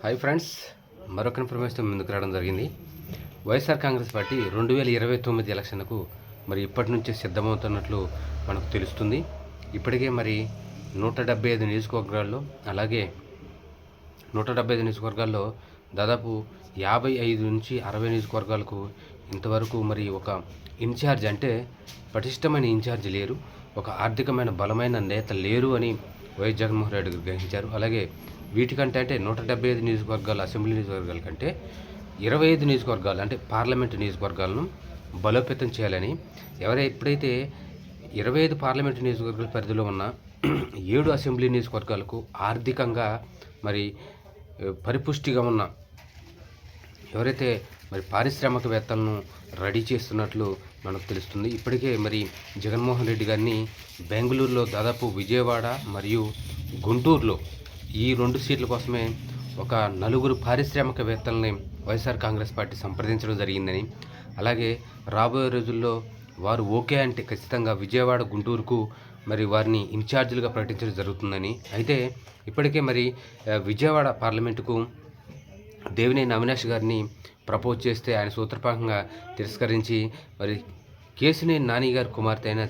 Hi friends మరొక information ముందుకు రావడం జరిగింది. వైఎస్ఆర్ కాంగ్రెస్ పార్టీ రెండు వేల ఇరవై తొమ్మిది ఎలక్షన్కు మరి ఇప్పటి నుంచే సిద్ధమవుతున్నట్లు మనకు తెలుస్తుంది. ఇప్పటికే మరి నూట డెబ్బై ఐదు నియోజకవర్గాల్లో అలాగే నూట డెబ్బై ఐదు నియోజకవర్గాల్లో దాదాపు యాభై ఐదు నుంచి అరవై నియోజకవర్గాలకు ఇంతవరకు మరి ఒక ఇన్ఛార్జ్ అంటే పటిష్టమైన ఇన్ఛార్జ్ లేరు. ఒక ఆర్థికమైన బలమైన నేత లేరు అని వైఎస్ జగన్మోహన్ రెడ్డి గారు గ్రహించారు. అలాగే వీటికంటే అంటే నూట డెబ్బై ఐదు నియోజకవర్గాలు అసెంబ్లీ నియోజకవర్గాల కంటే ఇరవై ఐదు నియోజకవర్గాలు అంటే పార్లమెంటు నియోజకవర్గాలను బలోపేతం చేయాలని ఎవరై ఎప్పుడైతే ఇరవై ఐదు పార్లమెంటు నియోజకవర్గాల పరిధిలో ఉన్న ఏడు అసెంబ్లీ నియోజకవర్గాలకు ఆర్థికంగా మరి పరిపుష్టిగా ఉన్న ఎవరైతే మరి పారిశ్రామికవేత్తలను రెడీ చేస్తున్నట్లు మనకు తెలుస్తుంది. ఇప్పటికే మరి జగన్మోహన్ రెడ్డి గారిని బెంగళూరులో దాదాపు విజయవాడ మరియు గుంటూరులో ఈ రెండు సీట్ల కోసమే ఒక నలుగురు పారిశ్రామికవేత్తలని వైఎస్ఆర్ కాంగ్రెస్ పార్టీ సంప్రదించడం జరిగిందని. అలాగే రాబోయే రోజుల్లో వారు ఓకే అంటే ఖచ్చితంగా విజయవాడ గుంటూరుకు మరి వారిని ఇన్ఛార్జీలుగా ప్రకటించడం జరుగుతుందని. అయితే ఇప్పటికే మరి విజయవాడ పార్లమెంటుకు దేవినేని అవినాష్ గారిని ప్రపోజ్ చేస్తే ఆయన సూత్రపాకంగా తిరస్కరించి మరి కేసుని నాని గారి కుమార్తె అయిన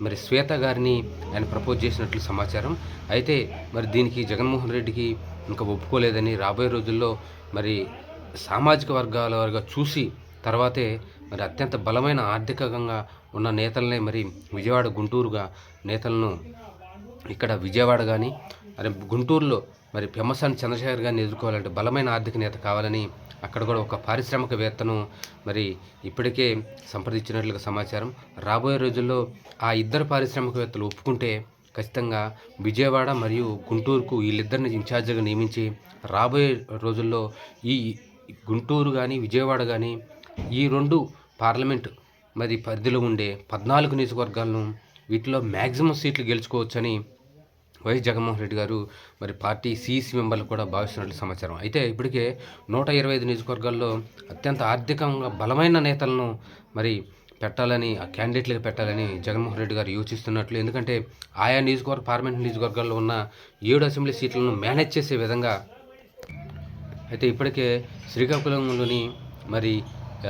మరి శ్వేత గారిని ఆయన ప్రపోజ్ చేసినట్లు సమాచారం. అయితే మరి దీనికి జగన్మోహన్ రెడ్డికి ఇంకా ఒప్పుకోలేదని రాబోయే రోజుల్లో మరి సామాజిక వర్గాల వారుగా చూసి తర్వాతే మరి అత్యంత బలమైన ఆర్థికంగా ఉన్న నేతలనే మరి విజయవాడ గుంటూరుగా నేతలను ఇక్కడ విజయవాడ కానీ మరి గుంటూరులో మరి పెమ్మసాని చంద్రశేఖర్ గారిని ఎదుర్కోవాలంటే బలమైన ఆర్థిక నేత కావాలని అక్కడ కూడా ఒక పారిశ్రామికవేత్తను మరి ఇప్పటికే సంప్రదించినట్లుగా సమాచారం. రాబోయే రోజుల్లో ఆ ఇద్దరు పారిశ్రామికవేత్తలు ఒప్పుకుంటే ఖచ్చితంగా విజయవాడ మరియు గుంటూరుకు వీళ్ళిద్దరిని ఇన్ఛార్జ్గా నియమించి రాబోయే రోజుల్లో ఈ గుంటూరు కానీ విజయవాడ కానీ ఈ రెండు పార్లమెంట్ మరి పరిధిలో ఉండే పద్నాలుగు నియోజకవర్గాలను వీటిలో మ్యాక్సిమం సీట్లు గెలుచుకోవచ్చని వైఎస్ జగన్మోహన్ రెడ్డి గారు మరి పార్టీ సీఈసీ మెంబర్లు కూడా భావిస్తున్నట్లు సమాచారం. అయితే ఇప్పటికే నూట ఇరవై ఐదు నియోజకవర్గాల్లో అత్యంత ఆర్థికంగా బలమైన నేతలను మరి పెట్టాలని ఆ క్యాండిడేట్లుగా పెట్టాలని జగన్మోహన్ రెడ్డి గారు యోచిస్తున్నట్లు. ఎందుకంటే ఆయా నియోజకవర్గ పార్లమెంట్ నియోజకవర్గాల్లో ఉన్న ఏడు అసెంబ్లీ సీట్లను మేనేజ్ చేసే విధంగా అయితే ఇప్పటికే శ్రీకాకుళంలోని మరి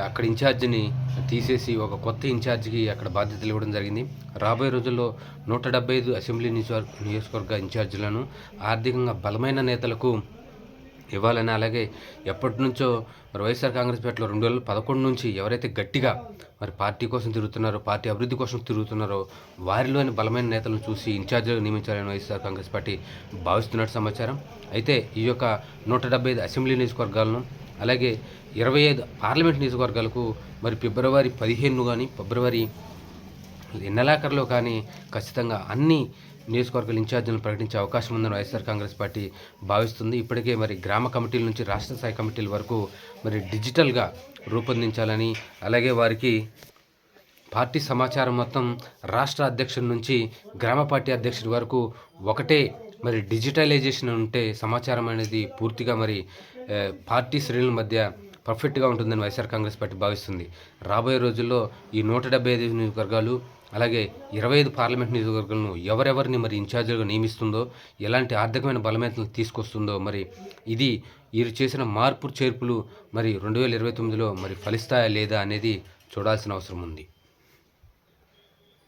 అక్కడ ఇన్ఛార్జిని తీసేసి ఒక కొత్త ఇన్ఛార్జికి అక్కడ బాధ్యతలు ఇవ్వడం జరిగింది. రాబోయే రోజుల్లో నూట డెబ్బై ఐదు అసెంబ్లీ నియోజకవర్గ నియోజకవర్గ ఇన్ఛార్జీలను ఆర్థికంగా బలమైన నేతలకు ఇవ్వాలని అలాగే ఎప్పటి నుంచో మరి వైఎస్ఆర్ కాంగ్రెస్ పార్టీలో రెండు వేల పదకొండు నుంచి ఎవరైతే గట్టిగా మరి పార్టీ కోసం తిరుగుతున్నారో పార్టీ అభివృద్ధి కోసం తిరుగుతున్నారో వారిలోని బలమైన నేతలను చూసి ఇన్ఛార్జీలు నియమించాలని వైఎస్ఆర్ కాంగ్రెస్ పార్టీ భావిస్తున్నట్టు సమాచారం. అయితే ఈ యొక్క నూట డెబ్బై ఐదు అసెంబ్లీ నియోజకవర్గాలను అలాగే ఇరవై ఐదు పార్లమెంట్ నియోజకవర్గాలకు మరి ఫిబ్రవరి పదిహేను కానీ ఫిబ్రవరి నెలాఖరులో కానీ ఖచ్చితంగా అన్ని నియోజకవర్గాల ఇన్ఛార్జీలను ప్రకటించే అవకాశం ఉందని వైఎస్ఆర్ కాంగ్రెస్ పార్టీ భావిస్తుంది. ఇప్పటికే మరి గ్రామ కమిటీల నుంచి రాష్ట్ర స్థాయి కమిటీల వరకు మరి డిజిటల్గా రూపొందించాలని అలాగే వారికి పార్టీ సమాచారం మొత్తం రాష్ట్ర అధ్యక్షుడి నుంచి గ్రామ పార్టీ అధ్యక్షుడి వరకు ఒకటే మరి డిజిటలైజేషన్ ఉంటే సమాచారం అనేది పూర్తిగా మరి పార్టీ శ్రేణుల మధ్య పర్ఫెక్ట్గా ఉంటుందని వైఎస్ఆర్ కాంగ్రెస్ పార్టీ భావిస్తుంది. రాబోయే రోజుల్లో ఈ నూట డెబ్బై ఐదు నియోజకవర్గాలు అలాగే ఇరవై ఐదు పార్లమెంట్ నియోజకవర్గాలను ఎవరెవరిని మరి ఇన్ఛార్జీలుగా నియమిస్తుందో ఎలాంటి ఆర్థికమైన బలమేతలు తీసుకొస్తుందో మరి ఇది వీరు చేసిన మార్పు చేర్పులు మరి రెండు వేల ఇరవై తొమ్మిదిలో మరి ఫలిస్తాయా లేదా అనేది చూడాల్సిన అవసరం ఉంది.